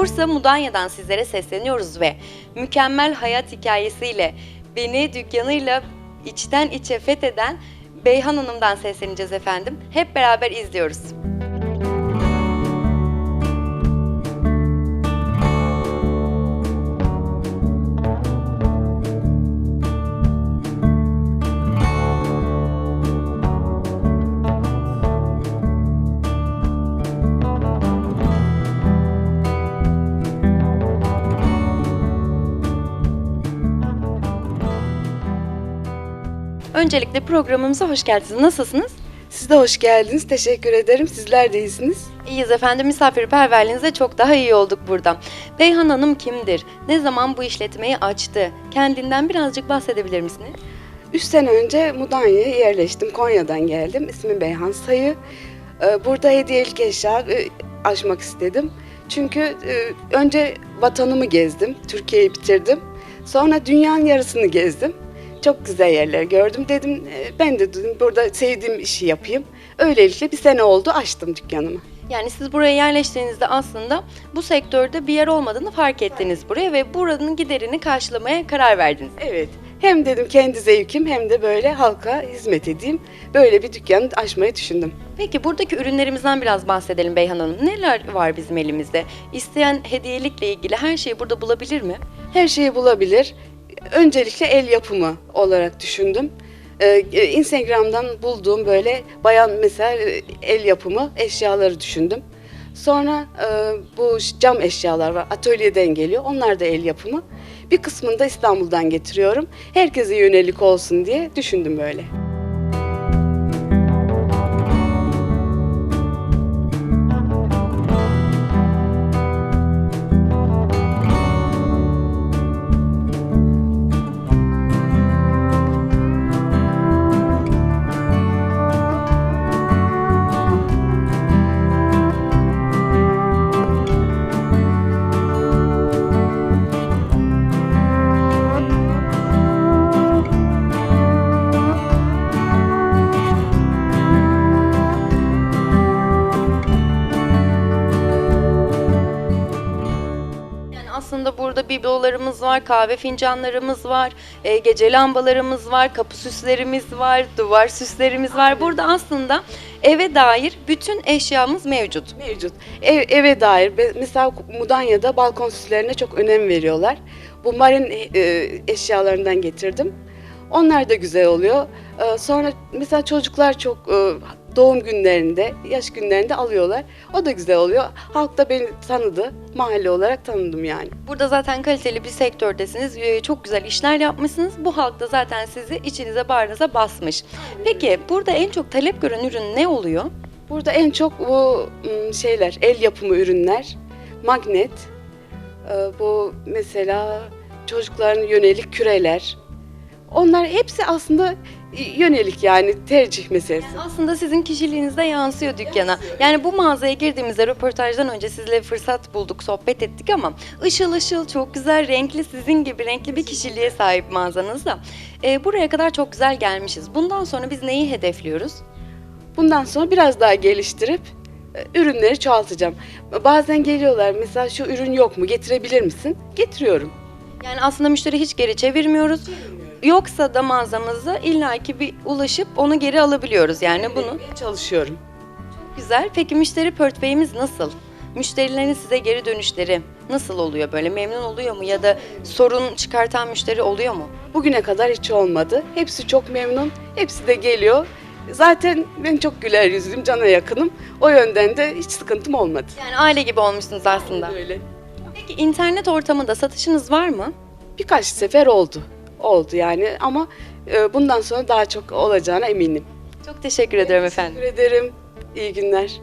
Burası Mudanya'dan sizlere sesleniyoruz ve mükemmel hayat hikayesiyle beni dükkanıyla içten içe fetheden Beyhan Hanım'dan sesleneceğiz efendim. Hep beraber izliyoruz. Öncelikle programımıza hoş geldiniz. Nasılsınız? Siz de hoş geldiniz. Teşekkür ederim. Sizler de iyisiniz. İyiyiz efendim. Misafirperverliğinize çok daha iyi olduk burada. Beyhan Hanım kimdir? Ne zaman bu işletmeyi açtı? Kendinden birazcık bahsedebilir misiniz? 3 sene önce Mudanya'ya yerleştim. Konya'dan geldim. İsmim Beyhan Sayı. Ee, Burada hediyelik eşya e, açmak istedim. Çünkü e, önce vatanımı gezdim. Türkiye'yi bitirdim. Sonra dünyanın yarısını gezdim. Çok güzel yerler gördüm. Dedim e, ben de dedim burada sevdiğim işi yapayım. Öylelikle bir sene oldu açtım dükkanımı. Yani siz buraya yerleştiğinizde aslında bu sektörde bir yer olmadığını fark ettiniz buraya ve buranın giderini karşılamaya karar verdiniz. Evet. Hem dedim kendi zevkim hem de böyle halka hizmet edeyim. Böyle bir dükkan açmayı düşündüm. Peki buradaki ürünlerimizden biraz bahsedelim Beyhan Hanım. Neler var bizim elimizde? İsteyen hediyelikle ilgili her şeyi burada bulabilir mi? Her şeyi bulabilir. Öncelikle el yapımı olarak düşündüm. Ee, e, Instagram'dan bulduğum böyle bayan mesela e, el yapımı eşyaları düşündüm. Sonra e, bu cam eşyalar var. Atölyeden geliyor. Onlar da el yapımı. Bir kısmını da İstanbul'dan getiriyorum. Herkese yönelik olsun diye düşündüm böyle. Aslında burada biblolarımız var, kahve fincanlarımız var, e, gece lambalarımız var, kapı süslerimiz var, duvar süslerimiz var. Burada aslında eve dair bütün eşyamız mevcut. Mevcut. Ev, eve dair mesela Mudanya'da balkon süslerine çok önem veriyorlar. Bu marin e, eşyalarından getirdim. Onlar da güzel oluyor. E, sonra mesela çocuklar çok e, doğum günlerinde, yaş günlerinde alıyorlar. O da güzel oluyor. Halk da beni tanıdı. Mahalle olarak tanıdım yani. Burada zaten kaliteli bir sektördesiniz. e, Çok güzel işler yapmışsınız. Bu halk da zaten sizi içinize bağrınıza basmış. Peki burada en çok talep gören ürün ne oluyor? Burada en çok bu şeyler, el yapımı ürünler, magnet, e, bu mesela çocukların yönelik küreler. Onlar hepsi aslında yönelik yani tercih meselesi. Aslında sizin kişiliğinizde yansıyor dükkana. Yani bu mağazaya girdiğimizde röportajdan önce sizle fırsat bulduk, sohbet ettik ama ışıl ışıl, çok güzel, renkli, sizin gibi renkli bir kişiliğe sahip mağazanızda. Ee, buraya kadar çok güzel gelmişiz. Bundan sonra biz neyi hedefliyoruz? Bundan sonra biraz daha geliştirip e, ürünleri çoğaltacağım. Bazen geliyorlar mesela şu ürün yok mu getirebilir misin? Getiriyorum. Yani aslında müşteri hiç geri çevirmiyoruz. Yoksa da mağazamıza illaki bir ulaşıp onu geri alabiliyoruz. Yani bunu Üretmeye çalışıyorum. Güzel. Peki müşteri portföyümüz nasıl? Müşterilerin size geri dönüşleri nasıl oluyor böyle? Memnun oluyor mu ya da sorun çıkartan müşteri oluyor mu? Bugüne kadar hiç olmadı. Hepsi çok memnun. Hepsi de geliyor. Zaten ben çok güler yüzlüyüm, cana yakınım. O yönden de hiç sıkıntım olmadı. Yani aile gibi olmuşsunuz aslında. Öyle. Peki internet ortamında satışınız var mı? Birkaç sefer oldu. Oldu yani ama e, bundan sonra daha çok olacağına eminim. Çok teşekkür ederim efendim. Teşekkür ederim. İyi günler.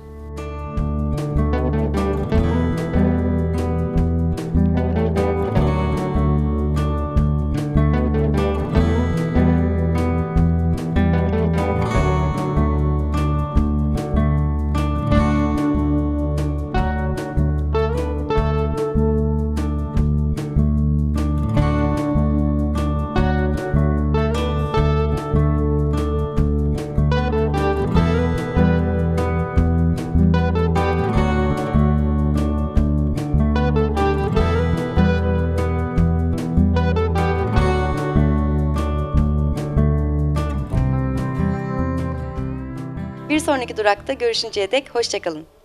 Sonraki durakta görüşünceye dek hoşçakalın.